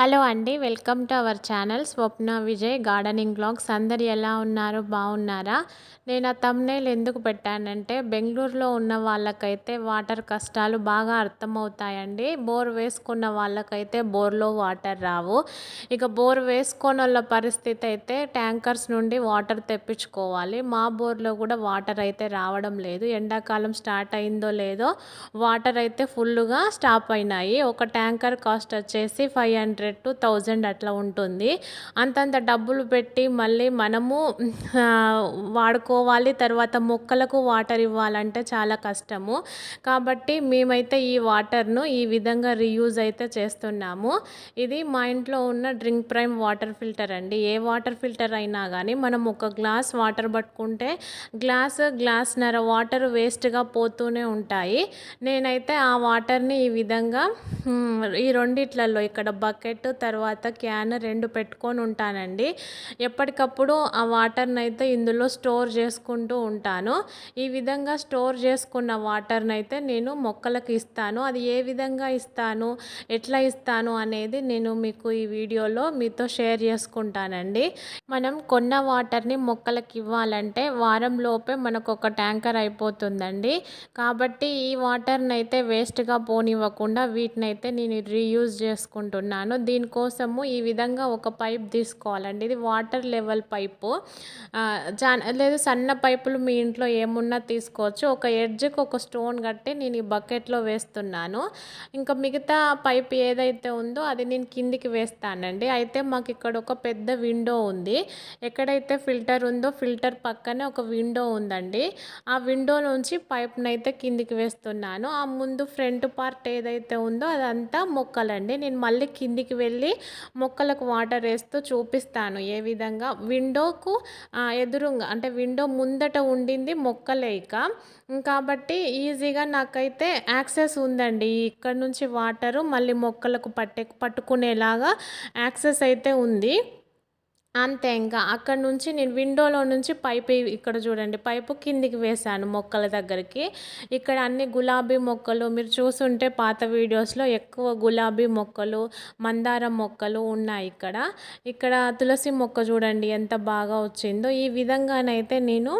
Hello అండి welcome to our channel Swapna Vijay gardening blogs. అందరు ఎలా ఉన్నారు? బాగున్నారా? నేను ఆ తమ్నేల్ ఎందుకు పెట్టానంటే బెంగళూరులో ఉన్న వాళ్ళకైతే వాటర్ కష్టాలు బాగా అర్థమవుతాయండి. బోర్ వేసుకున్న వాళ్ళకైతే బోర్లో వాటర్ రావు. ఇక బోర్ వేసుకొని వాళ్ళ పరిస్థితి అయితే ట్యాంకర్స్ నుండి వాటర్ తెప్పించుకోవాలి. మా బోర్లో కూడా వాటర్ అయితే రావడం లేదు. ఎండాకాలం స్టార్ట్ అయిందో లేదో వాటర్ అయితే ఫుల్గా స్టాప్ అయినాయి. ఒక ట్యాంకర్ కాస్ట్ వచ్చేసి ఫైవ్ హండ్రెడ్ టు థౌజండ్ అట్లా ఉంటుంది. అంతంత డబ్బులు పెట్టి మళ్ళీ మనము వాడుకోవాలి. తర్వాత మొక్కలకు వాటర్ ఇవ్వాలంటే చాలా కష్టము. కాబట్టి మేమైతే ఈ వాటర్ను ఈ విధంగా రీయూజ్ అయితే చేస్తున్నాము. ఇది మా ఇంట్లో ఉన్న డ్రింక్ ప్రైమ్ వాటర్ ఫిల్టర్ అండి. ఏ వాటర్ ఫిల్టర్ అయినా కానీ మనం ఒక గ్లాస్ వాటర్ పట్టుకుంటే గ్లాస్ గ్లాస్నర వాటర్ వేస్ట్గా పోతూనే ఉంటాయి. నేనైతే ఆ వాటర్ని ఈ విధంగా ఈ రెండిట్లలో ఇక్కడ బకెట్ తర్వాత క్యాన్ రెండు పెట్టుకొని ఉంటానండి. ఎప్పటికప్పుడు ఆ వాటర్ని అయితే ఇందులో స్టోర్ చేసుకుంటూ ఉంటాను. ఈ విధంగా స్టోర్ చేసుకున్న వాటర్ని అయితే నేను మొక్కలకు ఇస్తాను. అది ఏ విధంగా ఇస్తాను? ఎట్లా ఇస్తాను? అనేది నేను మీకు ఈ వీడియోలో మీతో షేర్ చేసుకుంటానండి. మనం కొన్న వాటర్ని మొక్కలకి ఇవ్వాలంటే వారం లోపే మనకు ఒక ట్యాంకర్ అయిపోతుందండి. కాబట్టి ఈ వాటర్ని అయితే వేస్ట్గా పోనివ్వకుండా వీటిని అయితే నేను రీయూజ్ చేసుకుంటున్నాను. దీనికోసము ఈ విధంగా ఒక పైప్ తీసుకోవాలండి. ఇది వాటర్ లెవెల్ పైపు. లేదు సన్న పైపులు మీ ఇంట్లో ఏమున్నా తీసుకోవచ్చు. ఒక ఎడ్జ్కి ఒక స్టోన్ కట్టి నేను ఈ బకెట్లో వేస్తున్నాను. ఇంకా మిగతా పైప్ ఏదైతే ఉందో అది నేను కిందికి వేస్తానండి. అయితే మాకు ఇక్కడ ఒక పెద్ద విండో ఉంది. ఎక్కడైతే ఫిల్టర్ ఉందో ఫిల్టర్ పక్కనే ఒక విండో ఉందండి. ఆ విండో నుంచి పైప్ని అయితే కిందికి వేస్తున్నాను. ఆ ముందు ఫ్రంట్ పార్ట్ ఏదైతే ఉందో అదంతా మొక్కలండి. నేను మళ్ళీ కిందికి వెళ్ళి మొక్కలకు వాటర్ వేస్తూ చూపిస్తాను. ఏ విధంగా? విండోకు ఎదురుగా అంటే విండో ముందట ఉండింది మొక్కలేక కాబట్టి ఈజీగా నాకైతే యాక్సెస్ ఉందండి. ఇక్కడ నుంచి వాటరు మళ్ళీ మొక్కలకు పట్టే పట్టుకునేలాగా యాక్సెస్ అయితే ఉంది. అంతే ఇంకా. అక్కడ నుంచి నేను విండోలో నుంచి పైపు ఇక్కడ చూడండి పైపు కిందికి వేశాను మొక్కల దగ్గరికి. ఇక్కడ అన్ని గులాబీ మొక్కలు మీరు చూసుంటే పాత వీడియోస్లో ఎక్కువ గులాబీ మొక్కలు మందారం మొక్కలు ఉన్నాయి ఇక్కడ. ఇక్కడ తులసి మొక్క చూడండి ఎంత బాగా వచ్చిందో. ఈ విధంగానైతే నేను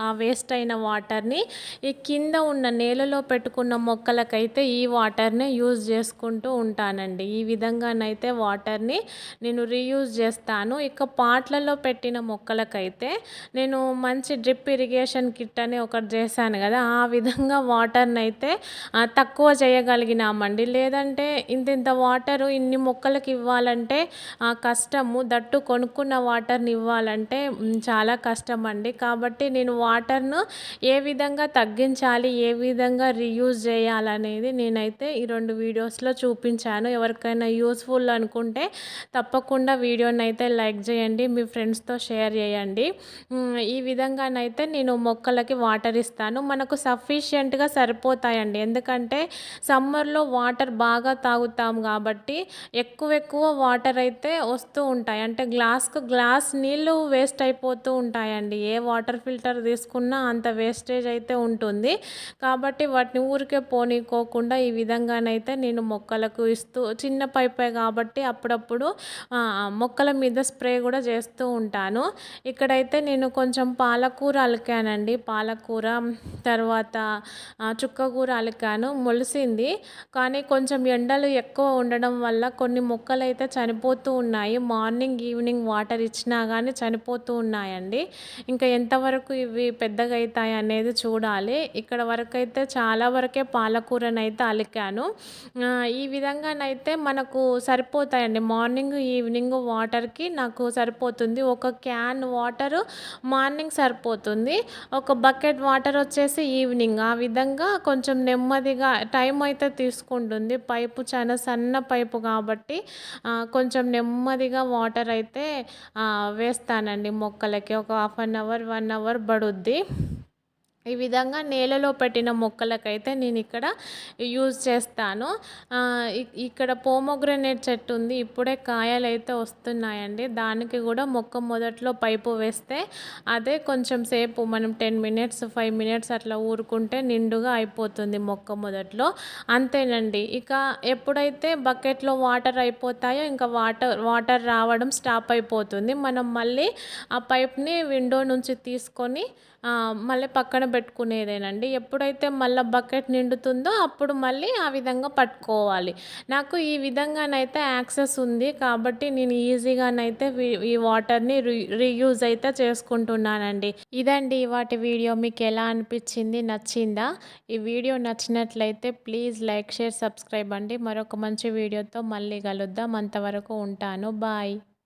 ఆ వేస్ట్ అయిన వాటర్ని ఈ కింద ఉన్న నేలలో పెట్టుకున్న మొక్కలకైతే ఈ వాటర్ని యూజ్ చేసుకుంటూ ఉంటానండి. ఈ విధంగానైతే వాటర్ని నేను రీయూజ్ చేస్తాను ఇక పాట్లలో పెట్టిన మొక్కలకైతే నేను మంచి డ్రిప్ ఇరిగేషన్ కిట్ అని ఒకటి చేశాను కదా. ఆ విధంగా వాటర్ని అయితే తక్కువ చేయగలిగినామండి. లేదంటే ఇంత ఇంత వాటరు ఇన్ని మొక్కలకి ఇవ్వాలంటే కష్టము. దట్టు కొనుక్కున్న వాటర్ని ఇవ్వాలంటే చాలా కష్టం అండి కాబట్టి నేను వాటర్ను ఏ విధంగా తగ్గించాలి ఏ విధంగా రీయూజ్ చేయాలనేది నేనైతే ఈ రెండు వీడియోస్లో చూపించాను. ఎవరికైనా యూస్ఫుల్ అనుకుంటే తప్పకుండా వీడియోని అయితే లైక్ చేయండి మీ ఫ్రెండ్స్తో షేర్ చేయండి. ఈ విధంగానైతే నేను మొక్కలకి వాటర్ ఇస్తాను. మనకు సఫిషియెంట్గా సరిపోతాయండి. ఎందుకంటే సమ్మర్లో వాటర్ బాగా తాగుతాం కాబట్టి ఎక్కువ ఎక్కువ వాటర్ అయితే వస్తూ ఉంటాయి. అంటే గ్లాస్కు గ్లాస్ నీళ్ళు వేస్ట్ అయిపోతూ ఉంటాయండి. ఏ వాటర్ ఫిల్టర్ తీసుకున్నా అంత వేస్టేజ్ అయితే ఉంటుంది. కాబట్టి వాటిని ఊరికే పోనీకోకుండా ఈ విధంగానైతే నేను మొక్కలకు ఇస్తూ చిన్న పైపే కాబట్టి అప్పుడప్పుడు మొక్కల మీద స్ప్రే కూడా చేస్తూ ఉంటాను. ఇక్కడైతే నేను కొంచెం పాలకూర అలికానండి. పాలకూర తర్వాత చుక్కకూర అలికాను. మొలిసింది. కానీ కొంచెం ఎండలు ఎక్కువ ఉండడం వల్ల కొన్ని మొక్కలు అయితే చనిపోతూ ఉన్నాయి. మార్నింగ్ ఈవినింగ్ వాటర్ ఇచ్చినా కానీ చనిపోతూ ఉన్నాయండి. ఇంకా ఎంతవరకు ఇవి పెద్దగా అవుతాయి అనేది చూడాలి. ఇక్కడ వరకు అయితే చాలా వరకే పాలకూరనైతే అలికాను. ఈ విధంగానైతే మనకు సరిపోతాయండి. మార్నింగ్ ఈవినింగ్ వాటర్కి నాకు సరిపోతుంది. ఒక క్యాన్ వాటర్ మార్నింగ్ సరిపోతుంది. ఒక బకెట్ వాటర్ వచ్చేసి ఈవినింగ్. ఆ విధంగా కొంచెం నెమ్మదిగా టైం అయితే తీసుకుంటుంది. పైపు చాలా సన్న పైపు కాబట్టి కొంచెం నెమ్మదిగా వాటర్ అయితే వేస్తానండి మొక్కలకి. ఒక half an hour one hour పడుద్ది. ఈ విధంగా నేలలో పెట్టిన మొక్కలకైతే నేను ఇక్కడ యూజ్ చేస్తాను. ఇక్కడ పోమోగ్రనేట్ చెట్టు ఉంది. ఇప్పుడే కాయలు అయితే వస్తున్నాయండి. దానికి కూడా మొక్క మొదట్లో పైపు వేస్తే అదే కొంచెం సేపు మనం టెన్ మినిట్స్ ఫైవ్ మినిట్స్ అట్లా ఊరుకుంటే నిండుగా అయిపోతుంది మొక్క మొదట్లో. అంతేనండి. ఇక ఎప్పుడైతే బకెట్లో వాటర్ అయిపోతాయో ఇంకా వాటర్ వాటర్ రావడం స్టాప్ అయిపోతుంది. మనం మళ్ళీ ఆ పైప్ని విండో నుంచి తీసుకొని మళ్ళీ పక్కన పెట్టుకునేదేనండి. ఎప్పుడైతే మళ్ళీ బకెట్ నిండుతుందో అప్పుడు మళ్ళీ ఆ విధంగా పట్టుకోవాలి. నాకు ఈ విధంగానైతే యాక్సెస్ ఉంది కాబట్టి నేను ఈజీగానైతే ఈ వాటర్ని రీయూజ్ అయితే చేసుకుంటున్నానండి. ఇదండి వాటి వీడియో. మీకు ఎలా అనిపించింది? నచ్చిందా? ఈ వీడియో నచ్చినట్లయితే ప్లీజ్ లైక్ షేర్ సబ్స్క్రైబ్ అండి. మరొక మంచి వీడియోతో మళ్ళీ కలుద్దాం. అంతవరకు ఉంటాను. బాయ్.